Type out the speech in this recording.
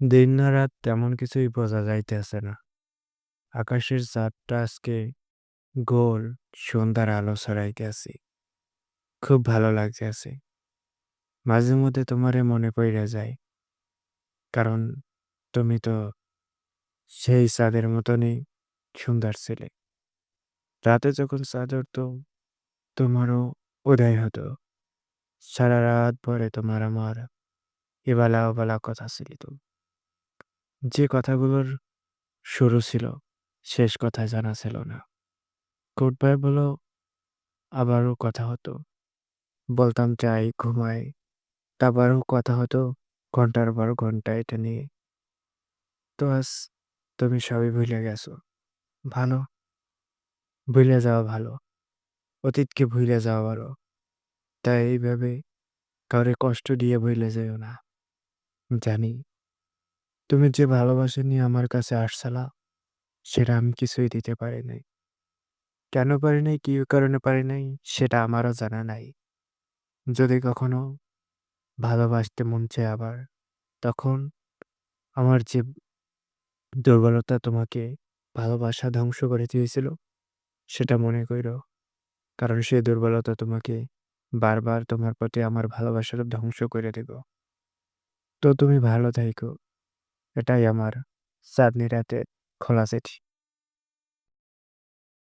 দিন না রাত তেমন কিছুই বোঝা যাইতেছে না। আকাশের চাঁদটা আজকে গোল সন্ধ্যার আলো ছড়াইতেছে। খুব ভালো লাগতেছে। মাঝে মধ্যে তোমারে মনে পইড়া যায়। কারণ তুমি তো সেই চাঁদের মতনই সুন্দর ছিলে। রাতে যখন চাঁদ উঠতো, তোমারও উদয় হতো। সারা রাত ভরে তোমার আমার এবেলা ওবেলা কথা ছিল তো। যে কথাগুলোর শুরু ছিল, শেষ কথা জানা ছিল না। গুড বাই বলো আবারও কথা হতো। বলতাম চাই ঘুমাই তারপরও কথা হতো, ঘণ্টার পর ঘণ্টা এটা নিয়ে। তো আজ তুমি সবই ভুলে গেছো। ভালো ভুলে যাওয়া ভালো। অতীতকে ভুলে যাওয়া ভালো। তাই এইভাবে কাউরে কষ্ট দিয়ে ভুলে যেও না। জানি তুমি যে ভালোবাসা নিয়ে আমার কাছে আসছিলা, সেটা আমি কিছুই দিতে পারি নাই। কেন পারি নাই কি কারণে পারি নাই সেটা আমারও জানা নাই। যদি কখনো ভালোবাসতে মন চায় আবার, তখন আমার যে দুর্বলতা তোমাকে ভালোবাসা ধ্বংস করে দিয়েছিল, সেটা মনে কইরো। কারণ সেই দুর্বলতা তোমাকে বারবার তোমার প্রতি আমার ভালোবাসাটা ধ্বংস করে দিব। তো তুমি ভালো থাইকো। এটাই আমার চাঁদনি রাতে খোলা চিঠি।